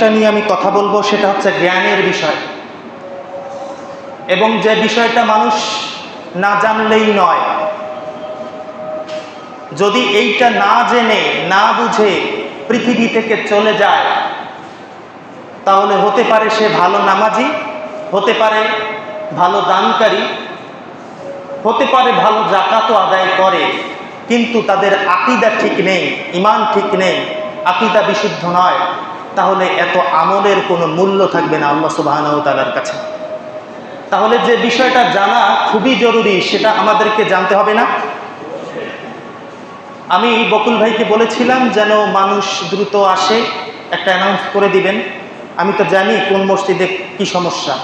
বিষয়টা নিয়ে আমি কথা বলব, সেটা হচ্ছে জ্ঞানের বিষয়। এবং যে বিষয়টা মানুষ না জানলেই নয়, যদি এইটা না জেনে, না বুঝে পৃথিবী থেকে চলে যায়, তাহলে হতে পারে সে ভালো নামাজি, হতে পারে ভালো দানকারী, হতে পারে ভালো জাকাতও আদায় করে, কিন্তু তাদের আকিদা ঠিক নেই ইমান ঠিক নেই, আকিদা বিশুদ্ধ নয়। তাহলে এত আমলের কোনো মূল্য থাকবে না আল্লাহ সুবাহানাউ তালার কাছে। তাহলে যে বিষয়টা জানা খুবই জরুরি, সেটা আমাদেরকে জানতে হবে না। আমি বকুল ভাইকে বলেছিলাম যেন মানুষ দ্রুত আসে, একটা অ্যানাউন্স করে দিবেন। আমি তো জানি কোন মসজিদে কি সমস্যা।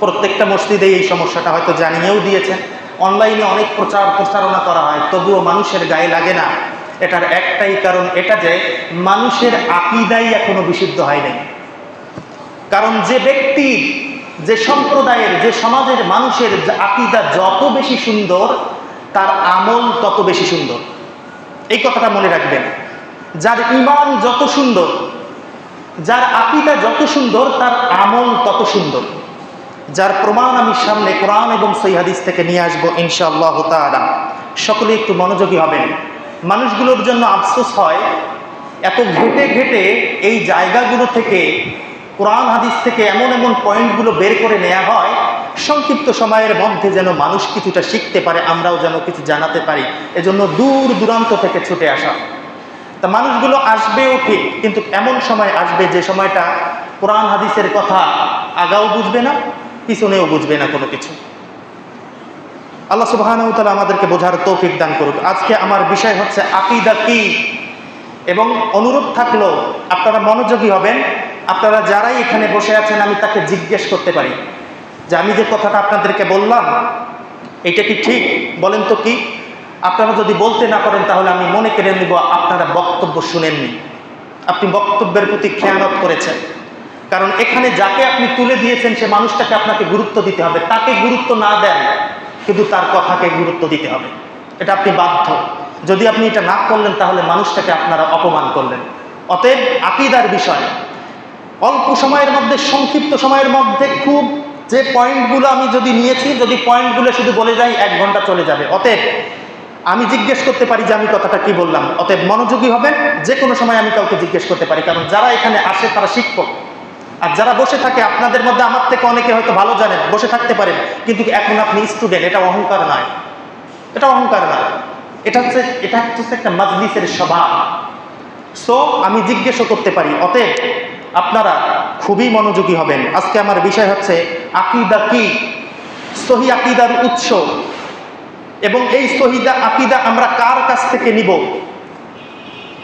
প্রত্যেকটা মসজিদে এই সমস্যাটা হয়তো জানিয়েও দিয়েছেন। অনলাইনে অনেক প্রচার প্রচারণা করা হয়, তবুও মানুষের গায়ে লাগে না। এটার একটাই কারণ এটা যে মানুষের আকিদাই এখনও বিশুদ্ধ হয় নাই। কারণ যে ব্যক্তি, যে সম্প্রদায়ের, যে সমাজের মানুষের আকিদা যত বেশি সুন্দর, তার আমল তত বেশি সুন্দর। এই কথাটা মনে রাখবেন। যার ইমান যত সুন্দর, যার আকিদা যত সুন্দর, তার আমল তত সুন্দর। যার প্রমাণ আমি সামনে কোরআন এবং সৈহাদিস থেকে নিয়ে আসব ইনশাআল্লাহ তাআলা। সকলে একটু মনোযোগী হবেন। মানুষগুলোর জন্য আফসোস হয়, এত ঘেটে ঘেটে এই জায়গাগুলো থেকে, কোরআন হাদিস থেকে এমন এমন পয়েন্টগুলো বের করে নেওয়া হয়, সংক্ষিপ্ত সময়ের মধ্যে যেন মানুষ কিছুটা শিখতে পারে, আমরাও যেন কিছু জানাতে পারি। এজন্য দূর দূরান্ত থেকে ছুটে আসা। তা মানুষগুলো আসবেও ঠিক, কিন্তু এমন সময় আসবে যে সময়টা কোরআন হাদিসের কথা আগাও বুঝবে না, পিছনেও বুঝবে না কোনো কিছু। আল্লাহ সুবাহানাউ তালা আমাদেরকে বোঝার তৌফিক দান করুক। আজকে আমার বিষয় হচ্ছে আকিদা কি? এবং অনুরোধ থাকলেও আপনারা মনোযোগী হবেন। আপনারা যারাই এখানে বসে আছেন, আমি তাকে জিজ্ঞেস করতে পারি যে আমি যে কথাটা আপনাদেরকে বললাম, এটা কি ঠিক? বলেন তো কি? আপনারা যদি বলতে না পারেন, তাহলে আমি মনে কেড়ে নিব আপনারা বক্তব্য শুনেননি। আপনি বক্তব্যের প্রতি খেয়ানত করেছেন। কারণ এখানে যাকে আপনি তুলে দিয়েছেন, সে মানুষটাকে আপনাকে গুরুত্ব দিতে হবে। তাকে গুরুত্ব না দেন কিন্তু তার কথাকে গুরুত্ব দিতে হবে। এটা আপনি বাধ্য। যদি আপনি এটা না করলেন, তাহলে মানুষটাকে আপনারা অপমান করলেন। অতএব আকিদার বিষয়, অল্প সময়ের মধ্যে, সংক্ষিপ্ত সময়ের মধ্যে খুব যে পয়েন্টগুলো আমি যদি নিয়েছি, যদি পয়েন্টগুলো শুধু বলে যাই, এক ঘণ্টা চলে যাবে। অতএব আমি জিজ্ঞেস করতে পারি যে আমি কথাটা কি বললাম। অতএব মনোযোগী হবেন যে কোনো সময় আমি কাউকে জিজ্ঞেস করতে পারি। কারণ যারা এখানে আসে, তারা শিক্ষক। আর যারা বসে থাকে, আপনাদের মধ্যে আমার থেকে অনেকে হয়তো ভালো জানেন, বসে থাকতে পারেন, কিন্তু এখন আপনি স্টুডেন্ট এটা অহংকার নয়। এটা অহংকার নয়। এটা হচ্ছে এটা হচ্ছে একটা মাজলিসের স্বভাব। সো আমি জিজ্ঞেসও করতে পারি, অতএব আপনারা খুবই মনোযোগী হবেন। আজকে আমার বিষয় হচ্ছে, আকিদা কি? সহি আকিদার উৎস। এবং এই সহিদা আকিদা আমরা কার কাছ থেকে নিব?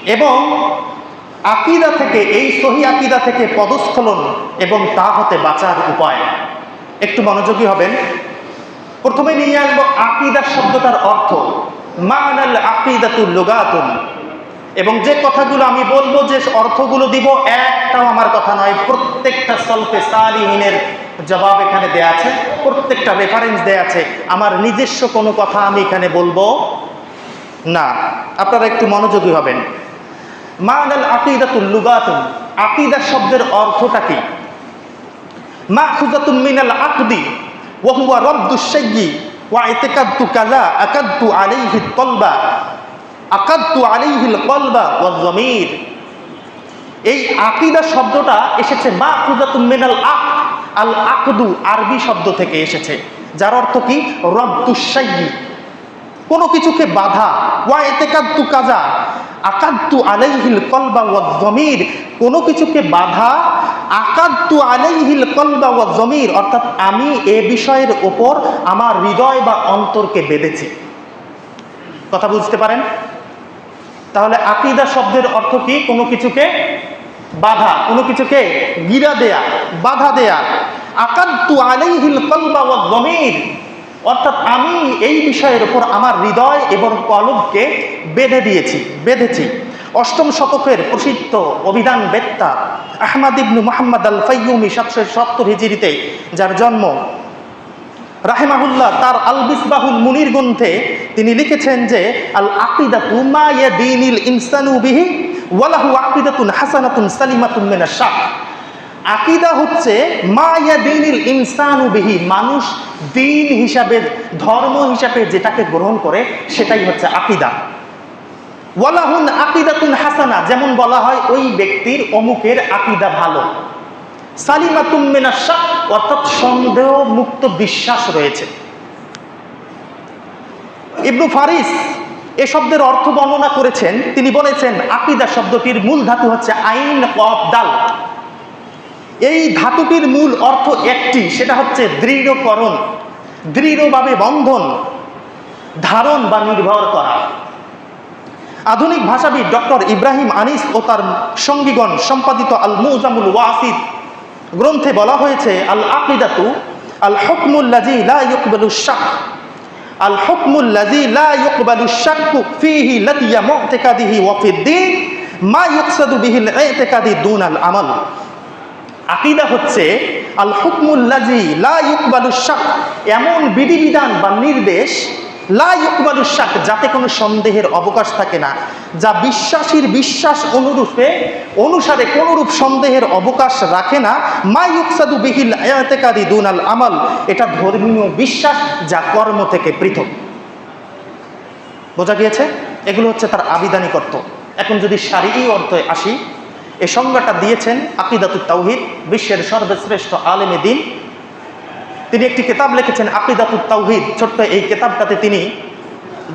এবং আকিদা থেকে, এই সহি আকিদা থেকে পদস্খলন এবং তা হতে বাঁচার উপায়। একটু মনোযোগী হবেন। প্রথমে নিয়ে আসব আকিদা শব্দটার অর্থ। মানাল আকিদাতুল লোগাতুন। এবং যে কথাগুলো আমি বলব, যে অর্থগুলো দিব, একটাও আমার কথা নয়। প্রত্যেকটা সলফে সালিহিনের জবাব এখানে দেয়া আছে, প্রত্যেকটা রেফারেন্স দেয়া আছে। আমার নিজস্ব কোনো কথা আমি এখানে বলব না। আপনারা একটু মনোযোগী হবেন। মানাল আকিদাতুল লুগাতুন, আকিদা শব্দের অর্থটা কি? মা খুজাতুন মিনাল আকদি ওহুয়া রব্দু শাইয়ি ওয়া ইতিকাদ্দু কাযা, আকাদ্দু আলাইহি কলবা আকাদ্দু আলাইহিল কলবা ওয়া জমির এই আকিদা শব্দটা এসেছে মা খুজাতুন মিনাল আক, আল আকদু আরবি শব্দ থেকে এসেছে, যার অর্থ কি? রব্দু শাইয়ি কোনো কিছুকে বাধা, ওয়া এতেকাদ্দু কাজা আকাদ্দু আলাইহিল কলবা ওয়া জমির। কোনো কিছুকে বাধা আকাদ্দু আলাইহিল কলবা ওয়া জমির, অর্থাৎ আমি এ বিষয়ের ওপর আমার হৃদয় বা অন্তরকে বেঁধেছি। কথা বুঝতে পারেন? তাহলে আকিদা শব্দের অর্থ কি? কোনো কিছুকে বাধা, কোনো কিছুকে গিরা দেয়া, বাধা দেয়া। আকাদ্দু আলাইহিল কলবা ওয়া জমির। অর্থাৎ আমি এই বিষয়ের উপর আমার হৃদয় এবং কলবকে বেঁধে দিয়েছি, বেঁধেছি। অষ্টম শতকের প্রসিদ্ধ অভিধান বেত্তা, আহমাদ ইবনু মোহাম্মদ আল ফাইয়ুমি সাতশো সত্তর হিজিরিতে যার জন্ম রাহেমাহুল্লাহ তার আল বিসবাহুল মুনির গ্রন্থে তিনি লিখেছেন যে আল আকিদা তুমা ইয়া দিনিল ইনসানু বিহি ওয়ালাহু আকিদাতুন হাসানাতুন সালিমাতুন মিনা শাক আকিদা হচ্ছে মা ইয়া দিনিল ইনসানু বিহি, মানুষ দিন হিসাবে, ধর্ম হিসাবে যেটাকে গ্রহণ করে, সেটাই হচ্ছে আকিদা। ওয়ালাহুন আকিদাতুন হাসানা, যেমন বলা হয়, ওই ব্যক্তির অমুকের আকিদা ভালো। সালিমাতুন মিনা শাক অর্থাৎ সন্দেহ মুক্ত বিশ্বাস রয়েছে। ইবনু ফারিস এ শব্দের অর্থ বর্ণনা করেছেন। তিনি বলেছেন, আকিদা শব্দটির মূল ধাতু হচ্ছে আইন অফ দাল। এই ধাতুটির মূল অর্থ একটি, সেটা হচ্ছে দৃঢ়করণ, দৃঢ়ভাবে বন্ধন, ধারণ বা নির্ভর করা। আধুনিক ভাষাবিদ ডক্টর ইব্রাহিম আনিস ও তার সঙ্গীগণ সম্পাদিত আল মুজামুল ওয়াসিদ গ্রন্থে বলা হয়েছে আল আকিদাতু আল হকমুল্লাজি লা ইউকবালু শাক। আল হকমুল্লাজি লা ইউকবালু শাক্কু ফিহি লাতিয়া মু'তাকাদিহি ওয়া ফিদ্দিন, মা ইউকসাদু বিহিল ইতিকাদি দুনাল আমাল। আকিদা হচ্ছে আল হুকমুল্লাজি লা এমন বিধিবিধান বা নির্দেশ লা যাতে কোনো সন্দেহের অবকাশ থাকে না, যা বিশ্বাসীর বিশ্বাস অনুরূপে, অনুসারে কোনরূপ সন্দেহের অবকাশ রাখে না। মা ইউকসাদু বিহিল ইতিকাদি দুনাল আমাল, এটা ধর্মীয় বিশ্বাস যা কর্ম থেকে পৃথক। বোঝা গিয়েছে? এগুলো হচ্ছে তার আবিধানিক অর্থ এখন যদি শারীরিক অর্থে আসি এই সংজ্ঞাটা দিয়েছেন আকিদাতুত তাওহিদ, বিশ্বের সর্বশ্রেষ্ঠ আলেমে দিন। তিনি একটি কিতাব লিখেছেন, আকিদাতুত তাওহিদ। ছোট্ট এই কিতাবটাতে তিনি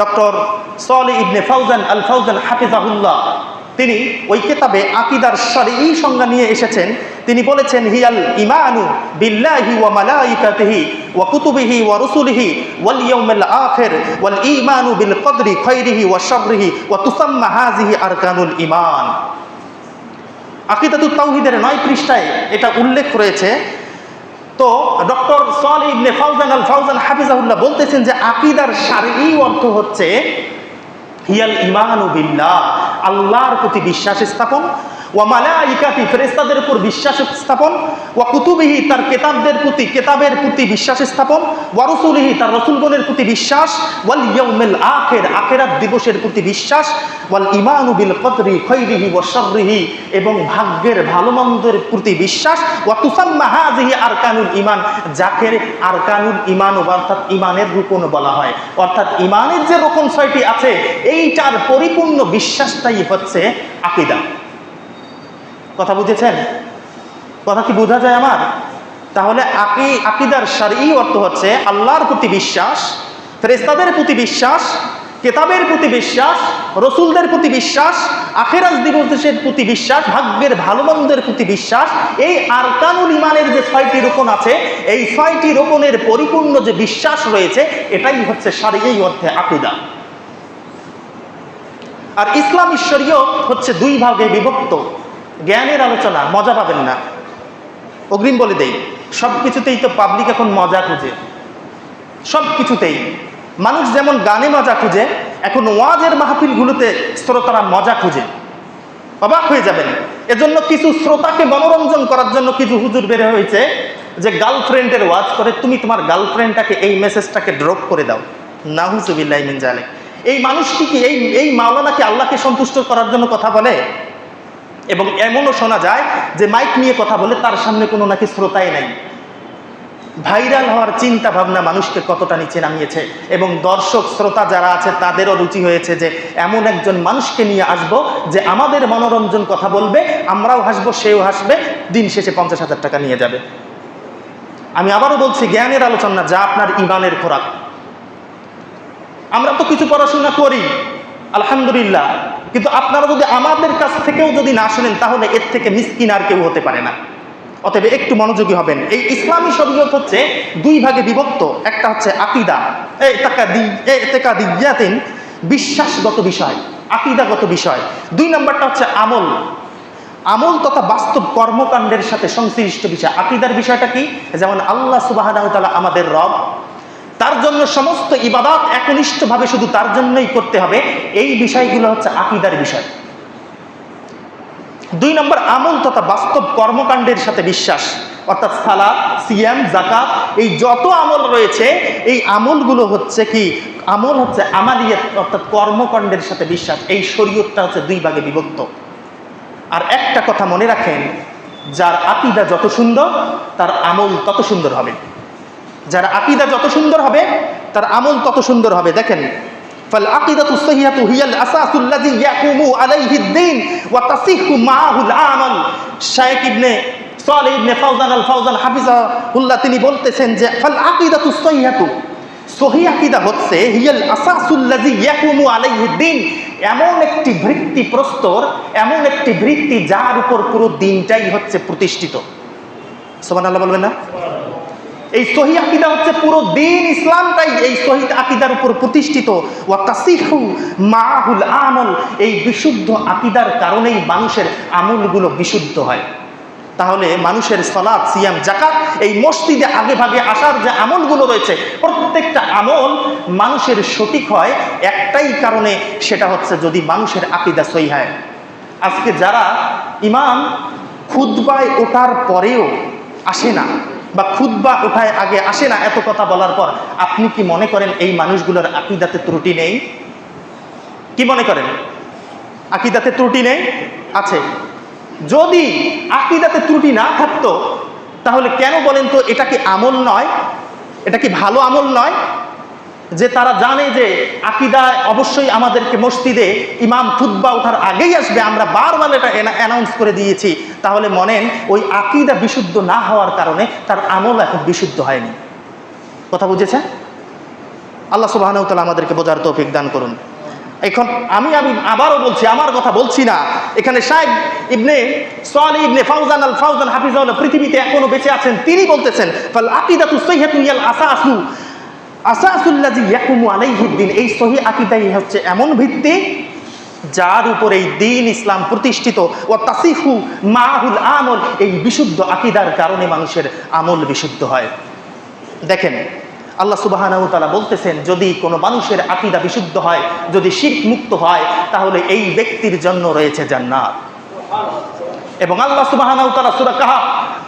doctor Saleh ibn Fawzan al Fawzan হাফিজাহুল্লাহ, তিনি ওই কিতাবে আকিদার শারীরিক সংজ্ঞা নিয়ে এসেছেন। তিনি বলেছেন, হিয়াল ইমানু বিল্লাহি ওয়া মালাইকাতিহি ওয়া কুতুবিহি ওয়া রুসুলিহি ওয়াল ইয়াউমিল আখির ওয়াল ইমানু বিল কদরি খাইরিহি ওয়া শাররিহি ওয়া তুসাম্মা হাযিহি আরকানুল ঈমান। আকিদাতুত তাওহিদের নয় পৃষ্ঠায় এটা উল্লেখ রয়েছে। তো doctor Saleh ibn Fawzan al Fawzan হাফিজাহুল্লাহ বলতেছেন যে আকিদার শারীরিক অর্থ হচ্ছে, হিয়াল ইমানু বিল্লাহ, আল্লাহর প্রতি বিশ্বাস স্থাপন ওয়া ফেরেশতাদের উপর বিশ্বাস স্থাপন, ওয়া কুতুবিহি তার কেতাবদের প্রতি, কেতাবের প্রতি বিশ্বাস স্থাপন, ওয়া তার রসুলগণের প্রতি বিশ্বাস, ওয়াল আখির, আখিরাত দিবসের প্রতি বিশ্বাস, ওয়াল খৈরিহি এবং ভাগ্যের ভালো মন্দের প্রতি বিশ্বাস, ওয়া তুসাম্মা হাযিহি আরকানুল ঈমান যাকে আরকানুল ঈমান অর্থাৎ ঈমানের রুকন বলা হয়। অর্থাৎ ঈমানের যে রকম ছয়টি আছে, এইটার পরিপূর্ণ বিশ্বাসটাই হচ্ছে আকীদা। কথা বুঝেছেন? কথা কি বোঝা যায় আমার? তাহলে আকি, আকিদার সারি অর্থ হচ্ছে আল্লাহর প্রতি বিশ্বাস ফেরেস্তাদের প্রতি বিশ্বাস, কেতাবের প্রতি বিশ্বাস, রসুলদের প্রতি বিশ্বাস আখেরাজ দিবসের প্রতি বিশ্বাস, ভাগ্যের ভালো মন্দের প্রতি বিশ্বাস, এই আরকানুল ইমানের যে ছয়টি রোপণ আছে, এই ছয়টি রোপণের পরিপূর্ণ যে বিশ্বাস রয়েছে, এটাই হচ্ছে সারি এই অর্থে আকিদা। আর ইসলাম ঈশ্বরীয় হচ্ছে দুই ভাগে বিভক্ত। জ্ঞানের আলোচনা, মজা পাবেন না। অগ্রিম বলে দেই সব কিছুতেই তো পাবলিক এখন মজা খুঁজে। সব কিছুতেই মানুষ যেমন গানে মজা খুঁজে, এখন ওয়াজের মাহফিলগুলোতে শ্রোতারা মজা খুঁজে। অবাক হয়ে যাবেন। এজন্য কিছু শ্রোতাকে মনোরঞ্জন করার জন্য কিছু হুজুর বের হয়েছে যে গার্লফ্রেন্ডের ওয়াজ করে তুমি তোমার গার্লফ্রেন্ডটাকে এই মেসেজটাকে ড্রপ করে দাও। নাহুজুবিল্লাহ মিন জালে এই মানুষটি কি এই এই মাওলানা কি আল্লাহকে সন্তুষ্ট করার জন্য কথা বলে? এবং এমনও শোনা যায় যে মাইক নিয়ে কথা বলে তার সামনে কোনো নাকি শ্রোতাই নাই। ভাইরাল হওয়ার চিন্তা ভাবনা মানুষকে কতটা নিচে নামিয়েছে এবং দর্শক, শ্রোতা যারা আছে, তাদেরও রুচি হয়েছে যে এমন একজন মানুষকে নিয়ে আসব যে আমাদের মনোরঞ্জন কথা বলবে, আমরাও হাসবো, সেও হাসবে, দিন শেষে পঞ্চাশ হাজার টাকা নিয়ে যাবে। আমি আবারও বলছি, জ্ঞানের আলোচনা যা আপনার ইমানের খোরাক। আমরা তো কিছু পড়াশোনা করি, আলহামদুলিল্লাহ। কিন্তু আপনারা যদি আমাদের কাছ থেকেও যদি না শোনেন, তাহলে এর থেকে মিসকিন আর কেউ হতে পারে না। অতএব একটু মনোযোগী হবেন। এই ইসলামী শরীয়ত হচ্ছে দুই ভাগে বিভক্ত। একটা হচ্ছে আকিদা এতেকাদিয়াতিন বিশ্বাসগত বিষয়, আকিদাগত বিষয়। দুই নম্বরটা হচ্ছে আমল। আমল তথা বাস্তব কর্মকাণ্ডের সাথে সংশ্লিষ্ট বিষয়। আকিদার বিষয়টা কি? যেমন আল্লাহ সুবাহ আমাদের রব তার জন্য সমস্ত ইবাদত একনিষ্ঠভাবে শুধু তার জন্যই করতে হবে। এই বিষয়গুলো হচ্ছে আকিদার বিষয়। দুই নম্বর, আমল তথা বাস্তব কর্মকাণ্ডের সাথে বিশ্বাস। অর্থাৎ সালা সিয়াম জাকাত এই যত আমল রয়েছে, এই আমলগুলো হচ্ছে কি? আমল হচ্ছে আমালিয়াত, অর্থাৎ কর্মকাণ্ডের সাথে বিশ্বাস। এই শরীয়তটা হচ্ছে দুই ভাগে বিভক্ত। আর একটা কথা মনে রাখেন, যার আকিদা যত সুন্দর, তার আমল তত সুন্দর হবে। যার আকিদা যত সুন্দর হবে তার আমল তত সুন্দর হবে দেখেন فالعقيدة الصحيحة هي الأساس الذي يقوم عليه الدين وتصح معه العمل Shaikh Ibn Saleh Ibn Fawzan Al Fawzan হাফিজাহুল্লাহ তিনি বলতেছেন যে ফাল আকিদাতু সহিহাতু সহি আকিদা হচ্ছে হিয়াল আসাসুল্লাজি ইয়াকুমু আলাইহি দিন এমন একটি ভিত্তি প্রস্তর এমন একটি ভিত্তি যার উপর পুরো দিনটাই হচ্ছে প্রতিষ্ঠিত সুবহানাল্লাহ বলবেন না এই সহি আকিদা হচ্ছে পুরো দিন ইসলামটাই এই সহি আকিদার উপর প্রতিষ্ঠিত। ওয়া মাহুল আমল এই বিশুদ্ধ আকিদার কারণেই মানুষের আমলগুলো বিশুদ্ধ হয়। তাহলে মানুষের সলাদ সিয়াম জাকাত এই মসজিদে আগে ভাগে আসার যে আমলগুলো রয়েছে, প্রত্যেকটা আমল মানুষের সঠিক হয়, একটাই কারণে সেটা হচ্ছে যদি মানুষের আকিদা সহি হয়। আজকে যারা ইমাম খুদ্বায় ওঠার পরেও আসে না বা খুদ্া উঠায় আগে আসে না এত কথা বলার পর, আপনি কি মনে করেন এই মানুষগুলোর আকিদাতে ত্রুটি নেই? কি মনে করেন? আকিদাতে ত্রুটি নেই? আছে। যদি আকিদাতে ত্রুটি না থাকতো, তাহলে কেন বলেন তো এটা কি আমল নয়? এটা কি ভালো আমল নয়? যে তারা জানে যে আকিদায় অবশ্যই আমাদেরকে মসজিদে ইমাম খুদ্া ওঠার আগেই আসবে, আমরা বারবার এটা অ্যানাউন্স করে দিয়েছি। তাহলে মনেন, ওই আকিদা বিশুদ্ধ না হওয়ার কারণে তার আমল এখন বিশুদ্ধ হয়নি। কথা বুঝেছেন? আল্লাহ সুবাহানতালা আমাদেরকে বোঝার তৌফিক দান করুন। এখন আমি আমি আবারও বলছি, আমার কথা বলছি না। এখানে শাহেব ibn Saleh ibn Fawzan al Fawzan Hafizullah পৃথিবীতে এখনও বেঁচে আছেন। তিনি বলতেছেন, ফাল আকিদাতু সহিহাতু ইয়াল আসাসু। আসাসুল্লাজি ইয়াকুমু আলাইহিদ্দিন এই সহি আকিদাই হচ্ছে এমন ভিত্তি যার উপর এই দিন ইসলাম প্রতিষ্ঠিত। ও তাসিফু মাহুল আমল। এই বিশুদ্ধ আকিদার কারণে মানুষের আমল বিশুদ্ধ হয়। দেখেন, আল্লাহ সুবাহানাউতালা বলতেছেন, যদি কোনো মানুষের আকিদা বিশুদ্ধ হয়, যদি শিখ মুক্ত হয়, তাহলে এই ব্যক্তির জন্য রয়েছে জান্নাত। এবং আল্লাহ সুবাহানাউতালা সুরা কাহা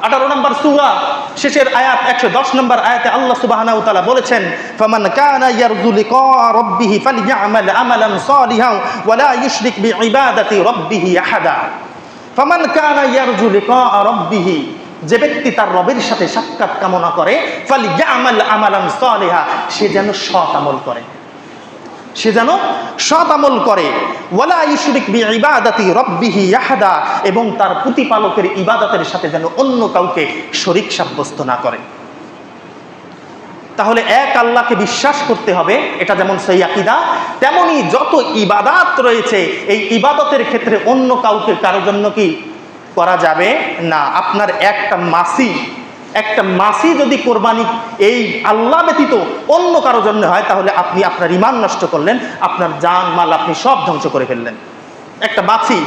আঠারো নম্বর সুরা শেষের আয়াত একশো দশ নম্বর আয়াতে আল্লাহ সুবাহানাউতালা বলেছেন, ফমান কানা ইয়ারজু লিকা রাব্বিহি ফালইয়ামাল আমালান সালিহান ওয়ালা ইউশরিক বিইবাদাতি রব্বিহি আহাদা। ফমান কানা ইয়ারজু লিকা রাব্বিহি, যে ব্যক্তি তার রবের সাথে সাক্ষাৎ কামনা করে ফাল আমাল আমালান সালিহা, সে যেন সৎ আমল করে। সে যেন সৎ আমল করে। ওয়ালা ইউশরিক বিইবাদাতি রাব্বিহি ইয়াহাদা, এবং তার প্রতিপালকের ইবাদতের সাথে যেন অন্য কাউকে শরিক সাব্যস্ত না করে। তাহলে এক আল্লাহকে বিশ্বাস করতে হবে, এটা যেমন সেই আকিদা, তেমনি যত ইবাদাত রয়েছে, এই ইবাদতের ক্ষেত্রে অন্য কাউকে কারোর জন্য কি করা যাবে না। আপনার একটা মাসি একটা মাসি যদি কোরবানি এই আল্লাহ ব্যতীত অন্য কারও জন্য হয়, তাহলে আপনি আপনার ইমান নষ্ট করলেন, আপনার জান, মাল আপনি সব ধ্বংস করে ফেললেন। একটা মাছি